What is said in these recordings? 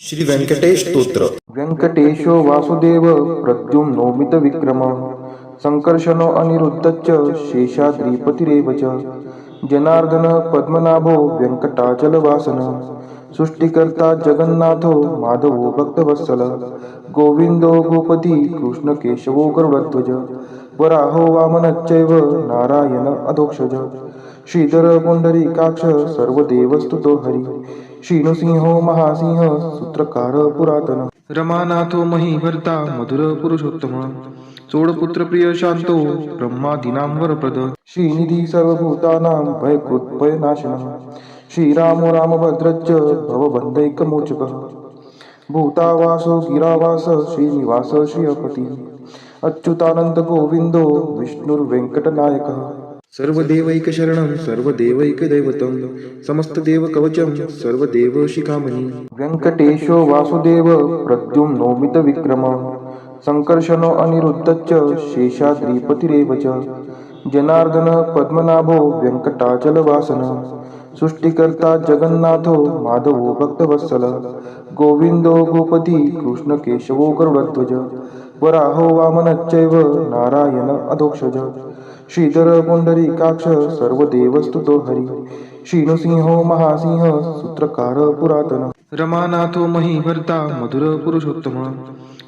श्री व्यंकटेश स्तोत्र व्यंकटेशो वासुदेव प्रद्युम्नोमित विक्रम संकर्षणो अनिरुद्धश्च शेषाद्रिपतिरेव च जनार्दन पद्मनाभो व्यङ्कटाचलवासन सृष्टिकर्ता जगन्नाथो माधवो भक्तवत्सल गोविन्दो गोपती कृष्णकेशवो गरुडध्वज वराहो वामनच्चैव नारायण अधोक्षज श्रीधर पुण्डरीकाक्ष सर्वदेवस्तुतो हरि श्रीनृसिंहो महासिंह सूत्रकार पुरातन। रमानाथो महीभर्ता मधुर पुरुषोत्तम। चोडपुत्र प्रिय शांतो ब्रह्मादीनां वरप्रद श्रीनिधी सर्वभूतानां भयकृत् भयनाशनः श्रीरामो रामभद्रश्च भवबन्धैकमोचकः। भूतावासो गिरावास श्रीनिवास श्रियपती। अच्युतानंद गोविंदो विष्णुर्वेङ्कटनायकः सर्वदेवैकशरणं सर्वदेवैकदैवतं समस्तदेवकवचं सर्वदेवशिखामणि। व्यङ्कटेशो वासुदेव प्रद्युम्नोमित विक्रम संकर्षणो अनिरुद्धश्च शेषाद्रिपतिरेव च जनार्दन पद्मनाभो व्यङ्कटाचलवासन सृष्टिकर्ता जगन्नाथो माधवो भक्तवत्सल गोविन्दो गोपती कृष्णकेशवो गरुडध्वज। वराहो वामनच्चैव नारायण अधोक्षज। श्रीधर पुण्डरीकाक्ष सर्वदेवस्तुतो हरि। श्रीनृसिंहो महासिंह सूत्रकार पुरातन। रमानाथो महीभर्ता मधुर पुरुषोत्तम।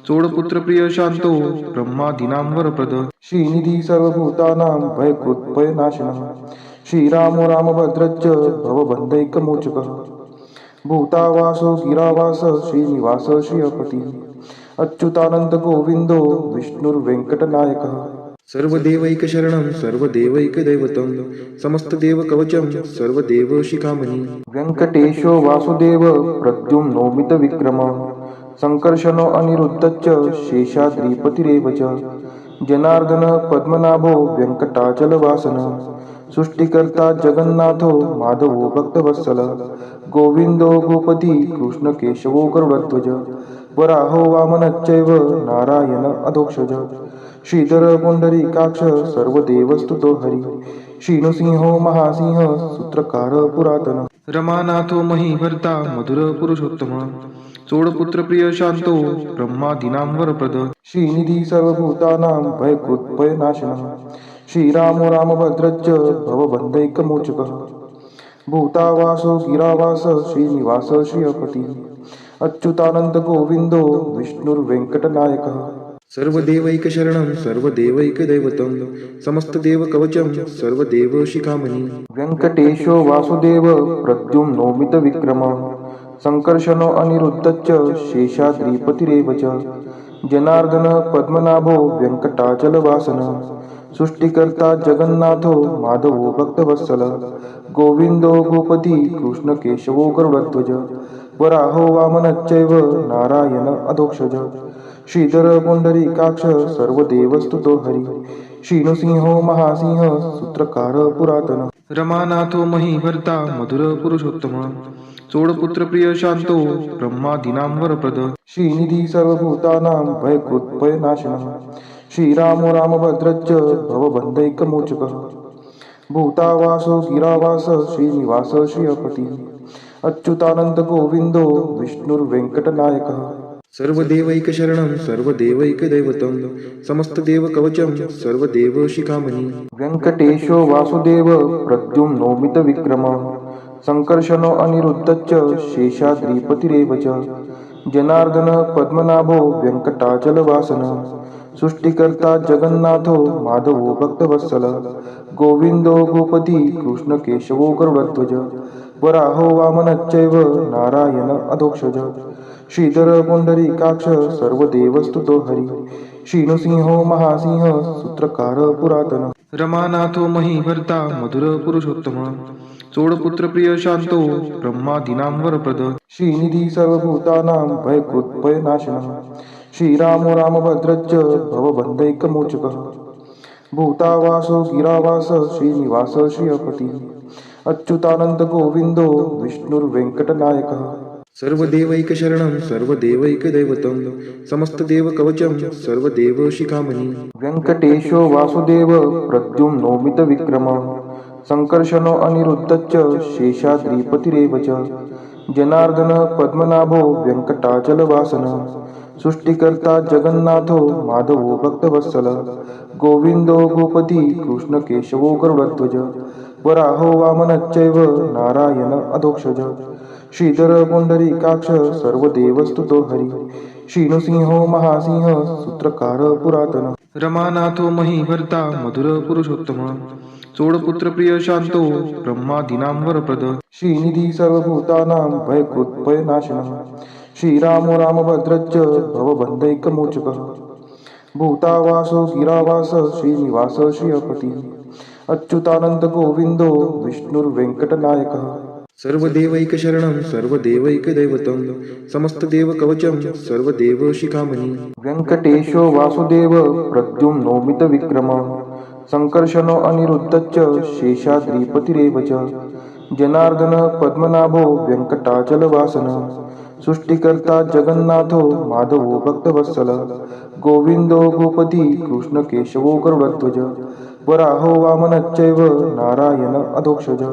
चोडपुत्र प्रिय शांतो ब्रह्मादीनां वरप्रद श्रीनिधी सर्वभूतानां भयकृत् भयनाशनः श्रीरामो रामभद्रश्च भवबन्धैकमोचकः। भूतावासो गिरावास श्रीनिवास श्रियपती। अच्युतानंद गोविंदो विष्णुर्वेङ्कटनायकः सर्वदेवैकशरणं सर्वदेवैकदैवतं समस्तदेवकवचं सर्वदेवशिखामणि. व्यङ्कटेशो वासुदेव प्रद्युम्नोमित विक्रम सङ्कर्षणो अनिरुद्धश्च शेषाद्रिपतिरेव च जनार्दन पद्मनाभो व्यङ्कटाचलवासन सृष्टिकर्ता जगन्नाथो माधवो भक्तवत्सल गोविन्दो गोपती कृष्णकेशवो गरुडध्वज वराहो वामनच्चैव नारायण अधोक्षज। श्रीधर पुण्डरीकाक्ष सर्वदेवस्तुतो हरि। श्रीनृसिंहो महासिंह सूत्रकार पुरातन। रमानाथो महीभर्ता मधुर पुरुषोत्तम। चोडपुत्र प्रिय शांतो ब्रह्मादीनां वरप्रद श्रीनिधी सर्वभूतानां भयकृत् भयनाशनः श्रीरामो रामभद्रच्च भवबन्धैकमोचकः भूतावासो गिरावास श्रीनिवास श्रियपती। अच्युतानंद गोविंदो विष्णुर्वेङ्कटनायकः सर्वदेवैकशरणं सर्वदेवैकदैवतं समस्तदेवकवचं सर्वदेवशिखामणि व्यङ्कटेशो वासुदेव प्रद्युम्नोमित विक्रम। सङ्कर्षणो अनिरुद्धश्च शेषाद्रिपतिरेव च जनार्दन पद्मनाभो व्यङ्कटाचलवासन सृष्टिकर्ता जगन्नाथो माधवो भक्तवत्सल। गोविन्दो गोपती कृष्णकेशवो गरुडध्वज। वराहो वामनच्चैव नारायण अधोक्षज। श्रीधर पुण्डरीकाक्ष सर्वदेवस्तुतो हरि। श्रीनुसिंहो महासिंह सूत्रकार पुरातन। रमानाथो महीभर्ता मधुर पुरुषोत्तम। चोडपुत्र प्रिय शांतो ब्रह्मादीनां वरप्रद श्रीनिधी सर्वभूतानां भयकृत् भयनाशनः श्रीरामो रामभद्रश्च भवबन्धैकमोचकः। भूतावासो गिरावास श्रीनिवास श्रियपती। अच्युतानंद गोविंदो विष्णुर्वेङ्कटनायकः सर्वदेवैकशरणं सर्वदेवैकदैवतं समस्तदेवकवचं सर्वदेवशिखामणि व्यङ्कटेशो वासुदेव प्रद्युम्नोमित विक्रम। सङ्कर्षणो अनिरुद्धश्च शेषाद्रिपतिरेव च जनार्दन पद्मनाभो व्यङ्कटाचलवासन सृष्टिकर्ता जगन्नाथो माधवो भक्तवत्सल गोविन्दो गोपती कृष्णकेशवो गरुडध्वज वराहो वामनच्चैव नारायण अधोक्षज श्रीधर पुण्डरीकाक्ष सर्वदेवस्तुतो हरि श्रीनुसिंहो महासिंह सूत्रकार पुरातन। रमानाथो महीभर्ता मधुर पुरुषोत्तम चोडपुत्र प्रिय शांतो ब्रह्मादीनां वरप्रद श्रीनिधी सर्वभूतानां भयकृत् भयनाशनः श्रीरामो रामभद्रश्च भवबन्धैकमोचकः। भूतावासो गिरावास श्रीनिवास श्रियपती। अच्युतानंद गोविंदो विष्णुर्वेङ्कटनायकः। सर्वदेवैकशरणं सर्वदेवैकदैवतं समस्तदेवकवचं सर्वदेवशिखामणि। व्यङ्कटेशो वासुदेव प्रद्युम्नोमित विक्रम सङ्कर्षणो अनिरुद्धच्च शेषाद्रिपतिरेव च जनार्दन पद्मनाभो व्यङ्कटाचलवासन सृष्टिकर्ता जगन्नाथो माधवो भक्तवत्सल। गोविन्दो गोपती कृष्णकेशवो गरुडध्वज। वराहो वामनच्चैव नारायण अधोक्षज। श्रीधर पुण्डरीकाक्ष सर्वदेवस्तुतो हरि श्रीनुसिंहो महासिंह सूत्रकार पुरातन। रमानाथो महीभर्ता मधुर पुरुषोत्तम। चोडपुत्र प्रिय शांतो ब्रह्मादीनां वरप्रद श्रीनिधी सर्वभूतानां भयकृत्भयनाशनः श्रीरामो रामभद्रश्च भवबन्धैकमोचकः। भूतावासो गिरावास श्रीनिवास श्रियपती। अच्युतानंद गोविंदो विष्णुर्वेङ्कटनायकः सर्वदेवैकशरणं सर्वदेवैकदैवतं समस्तदेवकवचं सर्वदेवशिखामणि। व्यङ्कटेशो वासुदेव प्रद्युम्नोमितविक्रमः सङ्कर्षणो अनिरुद्धश्च शेषाद्रिपतिरेव च जनार्दन पद्मनाभो व्यङ्कटाचलवासन सृष्टिकर्ता जगन्नाथो माधवो भक्तवत्सल गोविन्दो गोपती कृष्णकेशवो गरुडध्वज वराहो वामनच्चैव नारायण अधोक्षज।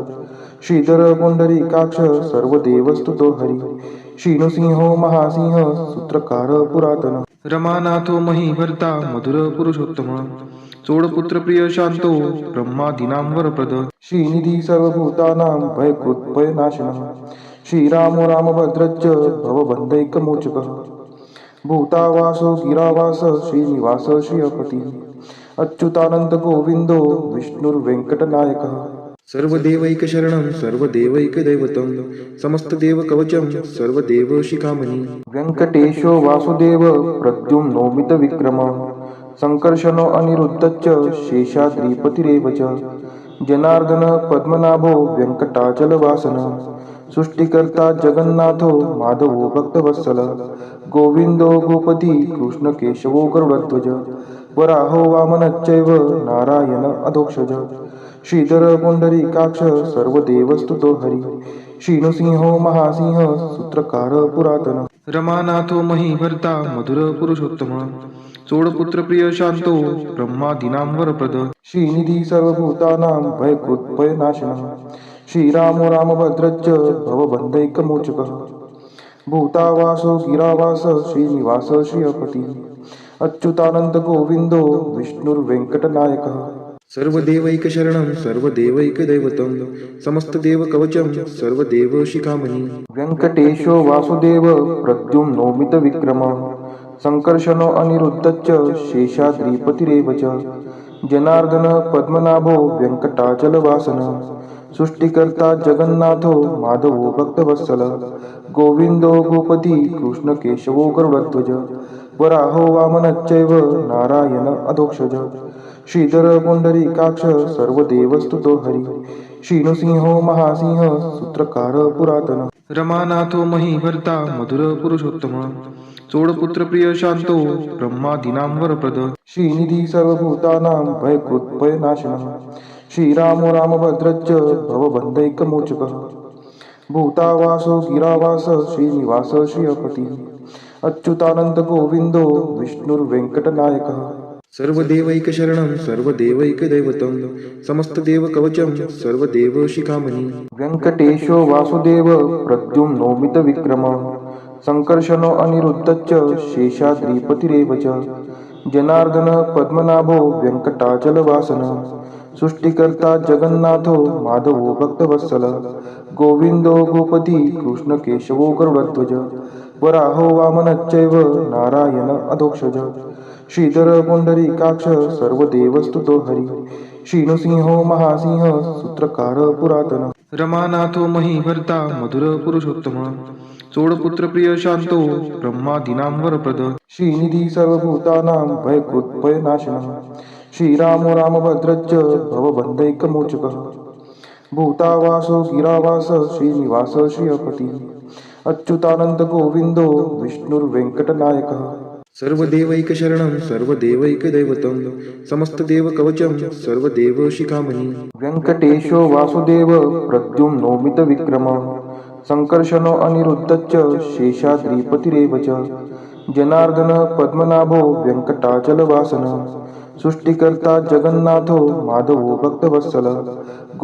श्रीधर पुण्डरीकाक्ष सर्वदेवस्तुतो हरि। श्रीनुसिंहो महासिंह सूत्रकार पुरातन। रमानाथो महीभर्ता मधुर पुरुषोत्तम। चोडपुत्र प्रिय शांतो ब्रह्मादीनां वरप्रद श्रीनिधी सर्वभूतानां भयकृत्भयनाशनः श्रीरामो रामभद्रश्च भवबन्धैकमोचकः भूतावासो गिरावास श्रीनिवास श्रियपती। अच्युतानंद गोविंदो विष्णुर्वेङ्कटनायकः सर्वदेवैकशरणं सर्वदेवैकदैवतं समस्तदेवकवचं शिखामणी व्यङ्कटेशो वासुदेव प्रद्युम्नोमितविक्रमः संकर्षणो अनिरुद्धश्च शेषाद्रिपतिरेव च। जनार्दन पद्मनाभो व्यङ्कटाचलवासन सृष्टिकर्ता जगन्नाथो माधवो भक्तवत्सल गोविन्दो गोपती कृष्णकेशवो गरुडध्वज वराहो वामनच्चैव नारायण अधोक्षज। श्रीधर पुण्डरीकाक्ष सर्वदेवस्तुतो हरी। श्रीनृसिंहो महासिंह सूत्रकार पुरातन। रमानाथो महीभर्ता मधुर पुरुषोत्तम। चोडपुत्र प्रिय शांतो ब्रह्मादीनां वरप्रद श्रीनिधी सर्वभूतानां भयकृत्भयनाशनः श्रीरामो रामभद्रश्च भवबन्धैकमोचकः भूतावासो गिरावास श्रीनिवास श्रियपती। अच्युतानंद गोविंदो विष्णुर्वेङ्कटनायकः सर्वदेवैकशरणं सर्वदेवैकदैवतं समस्तदेवकवचं शिखामणी व्यङ्कटेशो वासुदेव प्रद्युम्नोमितविक्रमः सङ्कर्षणो संकर्षणो अनिरुद्धच्च च। जनार्दन पद्मनाभो व्यङ्कटाचलवासन सृष्टिकर्ता जगन्नाथो माधवो भक्तवत्सल। गोविन्दो गोपती कृष्णकेशवो गरुडध्वज। वराहो वामनच्चैव नारायण अधोक्षज। श्रीधर पुण्डरीकाक्ष सर्वदेवस्तुतो हरि। श्रीनृसिंहो महासिंह सूत्रकार पुरातन। रमानाथो महीभर्ता मधुर पुरुषोत्तम। चोडपुत्र प्रिय शांतो ब्रह्मादीनां वरप्रद श्रीनिधी सर्वभूतानां भयकृत्भयनाशनः श्रीरामो रामभद्रश्च भवबन्धैकमोचकः भूतावासो गिरावास श्रीनिवास श्रियपती। अच्युतानंद गोविंदो विष्णुर्वेङ्कटनायकः सर्वदेवैकशरणं सर्वदेवैकदैवतं समस्तदेवकवचं सर्वदेवशिखामणि। व्यङ्कटेशो वासुदेव प्रद्युम्नोमितविक्रमः सङ्कर्षणो अनिरुद्धश्च शेषाद्रिपतिरेव च जनार्दन पद्मनाभो व्यङ्कटाचलवासन सृष्टिकर्ता जगन्नाथो माधवो भक्तवत्सल गोविन्दो गोपती कृष्णकेशवो गरुडध्वज वराहो वामनच्चैव नारायण अधोक्षज। श्रीधर पुण्डरीकाक्ष सर्वदेवस्तुतो हरि। श्रीनृसिंहो महासिंह सूत्रकार पुरातन। रमानाथो महीभर्ता मधुर पुरुषोत्तम। चोडपुत्र प्रिय शांतो ब्रह्मादीनां वरप्रद श्रीनिधी सर्वभूतानां भयकृत्भयनाशनः श्रीरामो रामभद्रश्च भवबन्धैकमोचकः भूतावासो गिरावास श्रीनिवास श्रियपती। अच्युतानंद गोविंदो विष्णुर्वेङ्कटनायकः सर्वदेवैकशरणं सर्वदेवैकदैवतं समस्तदेवकवचं सर्वदेवशिखामणि। व्यङ्कटेशो वासुदेव प्रद्युम्नोमितविक्रमः सङ्कर्षणो अनिरुद्धश्च शेषाद्रिपतिरेव च। जनार्दन पद्मनाभो व्यङ्कटाचलवासन सृष्टिकर्ता जगन्नाथो माधवो भक्तवत्सल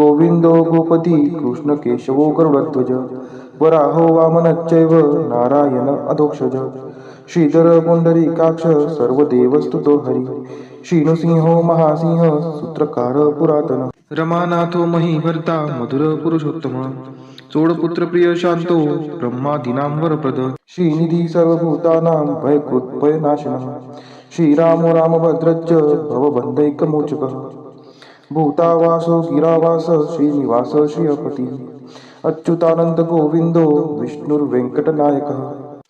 गोविन्दो गोपती कृष्णकेशवो गरुडध्वज वराहो वामनच्चैव नारायण अधोक्षज। श्रीधर पुंडरीकाक्ष सर्वदेवस्तुतो हरी। श्रीनुसिंहो महासिंह सूत्रकार पुरातन। रमानाथो महीभर्ता मधुर पुरुषोत्तम। चोडपुत्र प्रिय शांतो ब्रह्मादीनां वरप्रद श्रीनिधी सर्वभूतानां भयकृत्भयनाशनः श्रीरामो रामभद्रश्च भवबन्धैकमोचकः। भूतावासो गिरावास श्रीनिवास श्रियपती।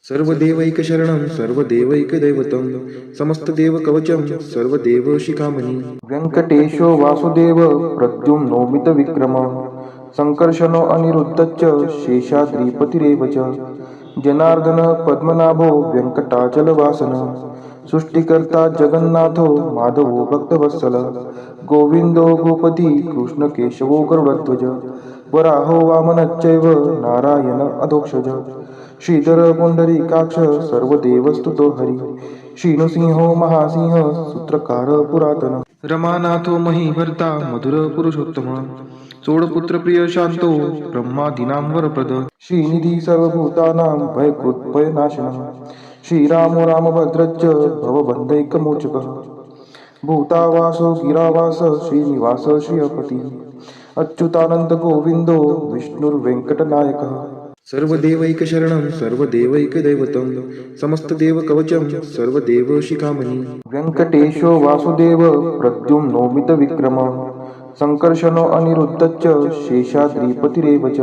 अच्युतानंद समस्त देव सर्वदेवैकशरणं सर्वदेवैकदैवतं समस्तदेवकवचं सर्वदेवशिखामणि। व्यङ्कटेशो वासुदेव प्रद्युम्नोमितविक्रम संकर्षणो अनिरुद्धच्च शेषाद्रिपतिरेव च। जनार्दन पद्मनाभो व्यङ्कटाचलवासन सृष्टिकर्ता जगन्नाथो माधवो भक्तवत्सल गोविन्दो गोपती कृष्णकेशवो गरुडध्वज वराहो वामनच्चैव नारायण अधोक्षज। श्रीधर पुंडरीकाक्ष सर्वदेवस्तुतो हरी। श्रीनुसिंहो महासिंह सूत्रकार पुरातन। रमानाथो महीभर्ता मधुर पुरुषोत्तम। चोडपुत्र प्रिय शांतो ब्रह्मादीनां वरप्रद श्रीनिधी सर्वभूतानां भयकृत्भयनाशनः श्रीरामो रामभद्रश्च भवबन्धैकमोचकः भूतावासो गिरावास श्रीनिवास श्रियपती। अच्युतानंद गोविंदो विष्णुर्वेङ्कटनायकः सर्वदेवैकशरणं सर्वदेवैकदैवतं समस्तदेवकवचं सर्वदेवशिखामणि व्यङ्कटेशो वासुदेव प्रद्युम्नोमितविक्रम संकर्षणो अनिरुद्धश्च शेषाद्रीपतिरेव च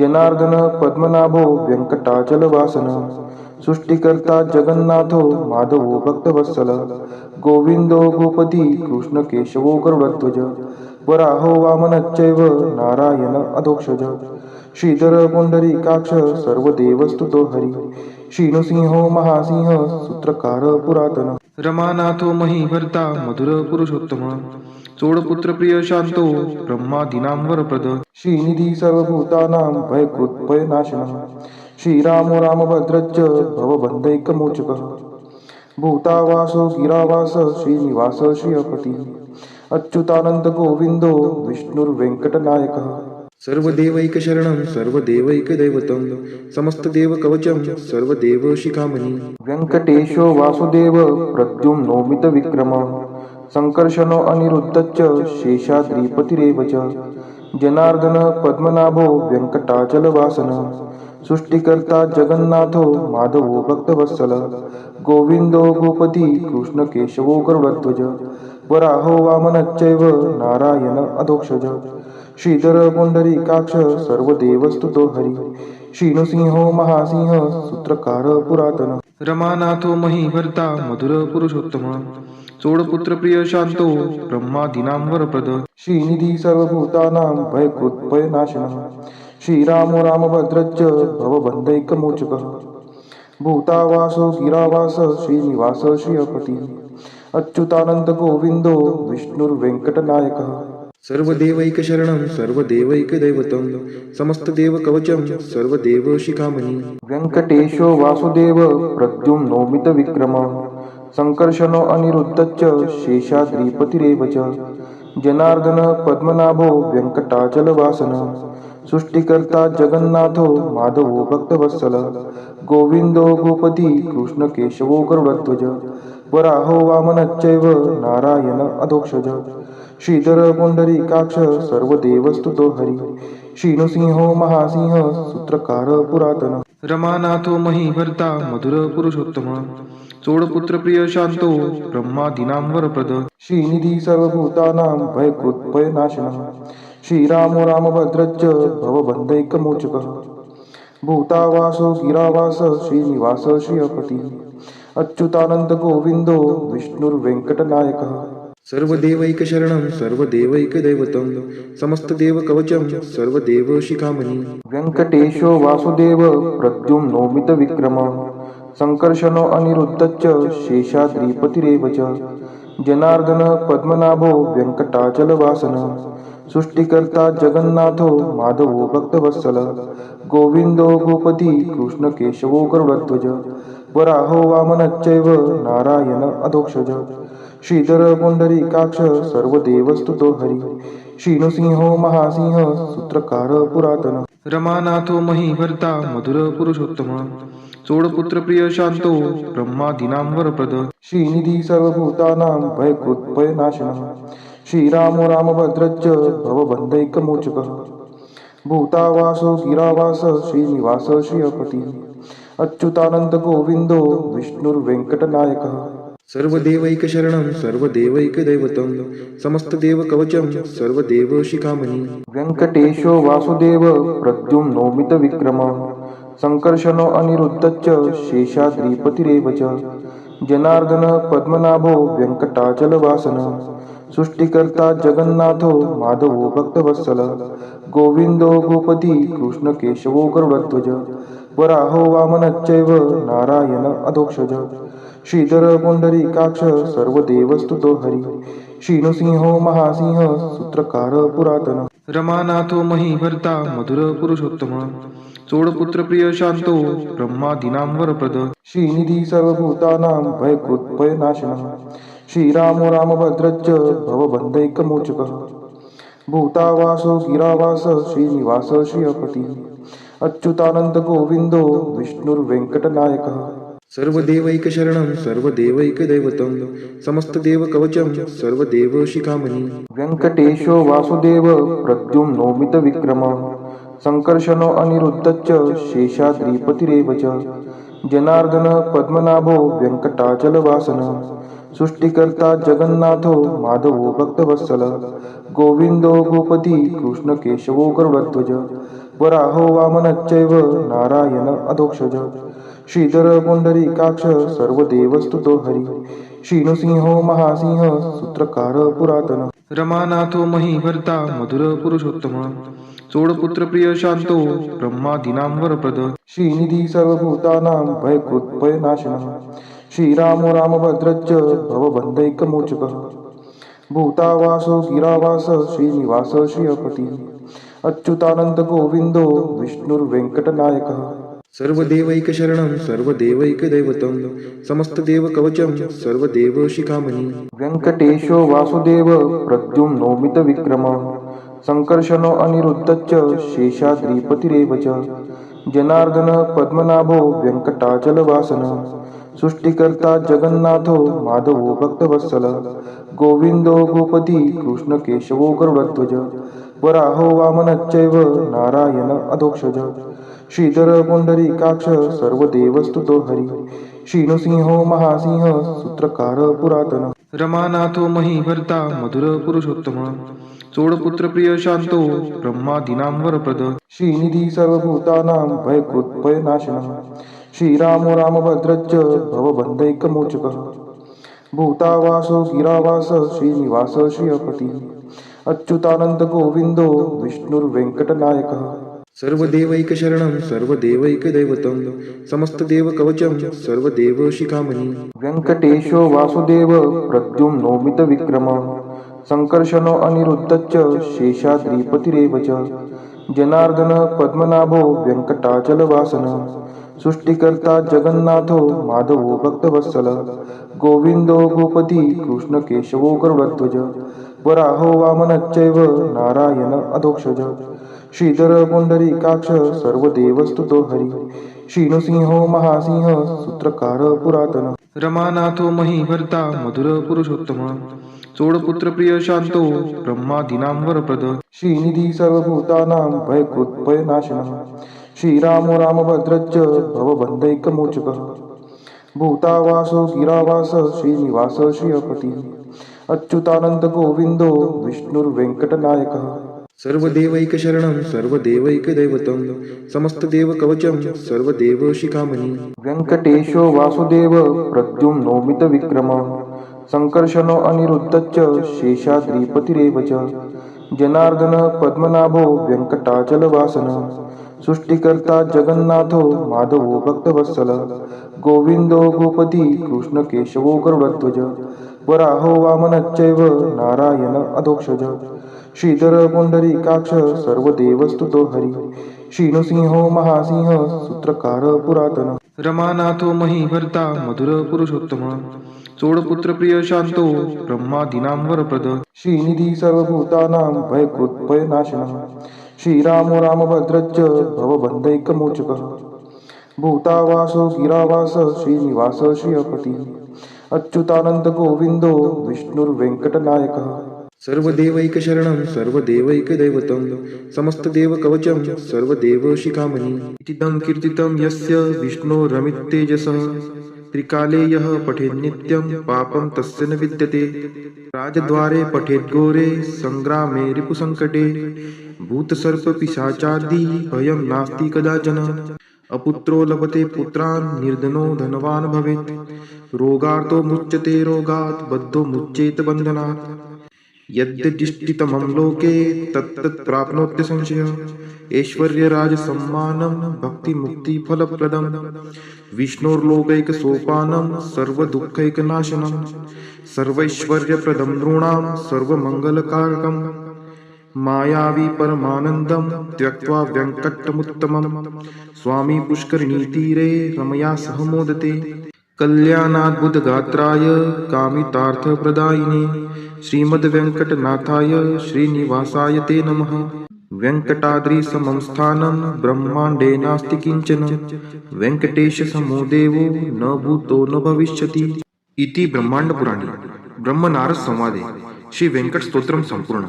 जनार्दन पद्मनाभो व्यङ्कटाचलवासन सृष्टिकर्ता जगन्नाथो माधवो भक्तवत्सल गोविन्दो गोपती कृष्णकेशवो गरुडध्वज वराहो वामनच्चैव नारायण अधोक्षज। श्रीधर पुंडरीकाक्ष सर्वदेवस्तुतो हरी। श्रीनुसिंहो महासिंह सूत्रकार पुरातन। रमानाथो महीभर्ता मधुर पुरुषोत्तम। चोडपुत्र प्रिय शांतो ब्रह्मादीनां वरप्रद श्रीनिधी सर्वभूतानां भयकृत्भयनाशनः श्रीरामो रामभद्रश्च भवबन्धैकमोचकः भूतावासो गिरावास श्रीनिवास श्रियपती। अच्युतानंद गोविंदो विष्णुर्वेङ्कटनायकः सर्वदेवैकशरणं सर्वदेवैकदैवतं समस्तदेवकवचं सर्वदेवशिखामणि। व्यङ्कटेशो वासुदेव प्रद्युम्नोमितविक्रम सङ्कर्षणो अनिरुद्धश्च शेषाद्रिपतिरेव च जनार्दन पद्मनाभो व्यङ्कटाचलवासन सृष्टिकर्ता जगन्नाथो माधवो भक्तवत्सल गोविन्दो गोपती कृष्णकेशवो गरुडध्वज वराहो वामनच्चैव नारायण अधोक्षज। श्रीधर पुंडरीकाक्ष सर्वदेवस्तुतो हरी। श्रीनुसिंहो महासिंह सूत्रकार पुरातन। रमानाथो महीभर्ता मधुर पुरुषोत्तम। चोडपुत्र प्रिय शांतो ब्रह्मादीनां वरप्रद श्रीनिधी सर्वभूतानां भयकृत्भयनाशनः श्रीरामो रामभद्रश्च भवबन्धैकमोचकः भूतावासो गिरावास श्रीनिवास श्रियपती। अच्युतानंद गोविंदो विष्णुर्वेङ्कटनायकः सर्वदेवैकशरणं सर्वदेवैकदैवतं समस्तदेवकवचं सर्वदेवशिखामणि। व्यङ्कटेशो वासुदेव प्रद्युम्नोमितविक्रम सङ्कर्षणो अनिरुद्धश्च शेषाद्रिपतिरेव च। जनार्दन पद्मनाभो व्यङ्कटाचलवासन सृष्टिकर्ता जगन्नाथो माधवो भक्तवत्सल गोविन्दो गोपती कृष्णकेशवो गरुडध्वज वराहो वामनच्चैव नारायण अधोक्षज। श्रीधर पुंडरीकाक्ष सर्वदेवस्तुतो हरी। श्रीनुसिंहो महासिंह सूत्रकार पुरातन। रमानाथो महीभर्ता मधुर पुरुषोत्तम। चोडपुत्र प्रिय शांतो ब्रह्मादीनां वरप्रद श्रीनिधी सर्वभूतानां भयकृत्भयनाशनः श्रीरामो रामभद्रश्च भवबन्धैकमोचकः। भूतावासो गिरावास श्रीनिवास श्रियपती। अच्युतानंद गोविंदो विष्णुर्वेङ्कटनायकः सर्वदेवैकशरणं सर्वदेवैकदैवतं समस्तदेवकवचं शिखामणी व्यङ्कटेशो वासुदेव प्रद्युम्नोमितविक्रम संकर्षणो अनिरुद्धश्च शेषाद्रिपतिरेव च। जनार्दन पद्मनाभो व्यङ्कटाचलवासन सृष्टिकर्ता जगन्नाथो माधवो भक्तवत्सल गोविन्दो गोपती कृष्णकेशवो गरुडध्वज वराहो वामनच्चैव नारायण अधोक्षज। श्रीधर पुंडरीकाक्ष सर्वदेवस्तुतो हरी। श्रीनुसिंहो महासिंह सूत्रकार पुरातन। रमानाथो महीभर्ता मधुर पुरुषोत्तम। चोडपुत्र प्रिय शांतो ब्रह्मादीनां प्रद। श्रीनिधी सर्वभूतानां भयकृत भयनाशनः श्रीरामो रामभद्रच्च भवबन्धैकमोचकः भूतावासो गिरावास श्रीनिवास श्रियपती। अच्युतानंद गोविंदो विष्णुर्वेंकटनायकः सर्वदेवैकशरणं सर्वदेवैकदैवतं समस्तदेवकवचं शिखामणी व्यङ्कटेशो वासुदेव प्रद्युम्नोमितविक्रमः संकर्षणो अनिरुद्धश्च शेषाद्रीपतिरेव च। जनार्दन पद्मनाभो व्यङ्कटाचलवासनः सृष्टिकर्ता जगन्नाथो माधवो भक्तवत्सल। गोविन्दो गोपती कृष्णकेशवो गरुडध्वज। वराहो वामनच्चैव नारायण अधोक्षज। श्रीधर पुण्डरीकाक्ष सर्वदेवस्तुतो हरि। श्रीनुसिंहो महासिंह सूत्रकार पुरातन। रमानाथो महीभर्ता मधुर पुरुषोत्तम। चोडपुत्र प्रिय शांतो भय वरप्रद श्रीनिधी सर्वभूतानां भयकृत भयनाशनः श्रीरामो रामभद्रच्च भवबन्धैकमोचकः भूतावासो गिरावास श्रीनिवास श्रियपती। अच्युतानंद गोविंदो विष्णुर्वेंकटनायकः सर्वदेवैकशरणं सर्वदेवैकदैवतं समस्तदेवकवचं सर्वदेवशिखामणि। व्यङ्कटेशो वासुदेव प्रद्युम्नोमितविक्रमः सङ्कर्षणो अनिरुद्धश्च शेषाद्रिपतिरेव च जनार्दन पद्मनाभो व्यङ्कटाचलवासनः सृष्टिकर्ता जगन्नाथो माधवो भक्तवत्सल गोविन्दो गोपती कृष्णकेशवो गरुडध्वज वराहो वामनच्चैव नारायण अधोक्षज। श्रीधर पुण्डरीकाक्ष सर्वदेवस्तुतो हरि। श्रीनुसिंहो महासिंह सूत्रकार पुरातन। रमानाथो महीभर्ता मधुर पुरुषोत्तम। चोडपुत्र प्रिय शांतो ब्रह्मादीनां वरप्रद श्रीनिधी सर्वभूतानां भयकृत भयनाशनः श्रीरामो रामभद्रच्च भवबन्धैकमोचकः भूतावासो गिरावास श्रीनिवास श्रियपती। अच्युतानंद गोविंदो विष्णुर्वेंकटनायकः सर्वदेवैकशरणं सर्वदेवैकदैवतं समस्तदेवकवचं सर्वदेवशिखामणि। व्यङ्कटेशो वासुदेव प्रद्युम्नोमितविक्रमः संकर्षणो अनिरुद्धश्च शेषाद्रिपतिरेव च जनार्दन पद्मनाभो व्यङ्कटाचलवासन सृष्टिकर्ता जगन्नाथो माधवो भक्तवत्सल गोविन्दो गोपती कृष्णकेशवो गरुडध्वज वराहो वामनच्चैव नारायण अधोक्षज श्रीधर पुण्डरीकाक्ष सर्वदेवस्तुतो हरि। श्रीनुसिंहो महासिंह सूत्रकार पुरातन। रमानाथो महीभर्ता मधुर पुरुषोत्तम। चोडपुत्र प्रिय शांतो ब्रह्मादीनां वरप्रद श्रीनिधी सर्वभूतानां भयकृत भयनाशनः श्रीरामो रामभद्रच्च भवबन्धैकमोचकः। भूतावासो गिरावास श्रीनिवास श्रियपती। अच्युतानंद गोविंदो विष्णुर्वेंकटनायकः सर्वदेवैकशरणं सर्वदेवैकदैवतं समस्तदेवकवचं शिखामणी व्यङ्कटेशो वासुदेव प्रद्युम्नोमितविक्रमः संकर्षणो अनिरुद्धश्च शेषाद्रिपतिरेव च। जनार्दन पद्मनाभो व्यङ्कटाचलवासन सृष्टिकर्ता जगन्नाथो माधवो भक्तवत्सल गोविन्दो गोपती कृष्णकेशवो गरुडध्वज वराहो वामनच्चैव नारायण अधोक्षज। श्रीधर पुण्डरीकाक्ष सर्वदेवस्तुतो हरि। श्रीनुसिंहो महासिंह सूत्रकार पुरातन। रमानाथो महीभर्ता मधुर पुरुषोत्तम। चोडपुत्र प्रिय शांतो ब्रह्मादीनां वरप्रद श्रीनिधी सर्वभूतानां भयकृत भयनाशनः श्रीरामो रामभद्रच्च भवबन्धैकमोचकः भूतावासो गिरावास श्रीनिवास श्रियपती। अच्युतानंद गोविंदो विष्णुर्वेंकटनायकः सर्वदेवैकशरणं सर्वदेवैकदैवतं समस्तदेवकवचं शिखामणी व्यङ्कटेशो वासुदेव प्रद्युम्नोमितविक्रमः संकर्षणो अनिरुद्धश्च शेषाद्रिपतिरेव च। जनार्दन पद्मनाभो व्यङ्कटाचलवासनः सृष्टिकर्ता जगन्नाथो माधवो भक्तवत्सल। गोविन्दो गोपती कृष्णकेशवो गरुडध्वज। वराहो वामनच्चैव नारायण अधोक्षज। श्रीधर पुण्डरीकाक्ष सर्वदेवस्तुतो हरि। श्रीनुसिंहो महासिंह सूत्रकार पुरातन। रमानाथो महीभर्ता मधुर पुरुषोत्तम। चोडपुत्र प्रिय शांतो ब्रह्मादीनां वरप्रद श्रीनिधी सर्वभूतानां भयकृत भयनाशनः श्रीरामो रामभद्रच्च भवबन्धैकमोचकः भूतावासो गिरावास श्रीनिवास श्रियपती। अच्युतानंद गोविंदो विष्णुर्वेङ्कटनायकः सर्वदेवैकशरणं सर्वदेवैकदैवतं समस्तदेवकवचं सर्वदेवशिखामणि। इतिदं कीर्तितं यस्य विष्णो विष्णोरमित्तेजसः त्रिकाले यः पठेन्नित्यं पापं तस्य न विद्यते। राजद्वारे पठेद्घोरे सङ्ग्रामे रिपुसङ्कटे भूतसर्पपिशाचादि भयं नास्ति कदाचन। अपुत्रो लभते पुत्रान् निर्धनो धनवान् भवेत्। रोगार्तो मुच्यते रोगात् बद्धो मुच्येत बन्धनात्। यद्यदिष्टितमं लोके तत्तत् प्राप्नोत्य संशयः ऐश्वर्यराजसम्मानं भक्तिमुक्तिफलप्रदं। विष्णोर्लोकैकसोपानं सर्वदुःखैकनाशनं। सर्वैश्वर्यप्रदं नृणां सर्वमङ्गलकारकं। मायावी परमानन्दं त्यक्त्वा व्यङ्कटमुत्तमं स्वामी पुष्करिणीतीरे रमया सह मोदते कल्याणाद्भुतगात्राय कामितार्थप्रदायिने श्रीमद्वेङ्कटनाथाय श्रीनिवासाय ते नमः। वेङ्कटाद्रिसमं स्थानं ब्रह्माण्डे नास्ति किञ्चन। वेङ्कटेशसमो देवो न भूतो न भविष्यति। इति ब्रह्माण्डपुराणे ब्रह्मनारद संवादे श्री व्यंकट स्तोत्रम संपूर्ण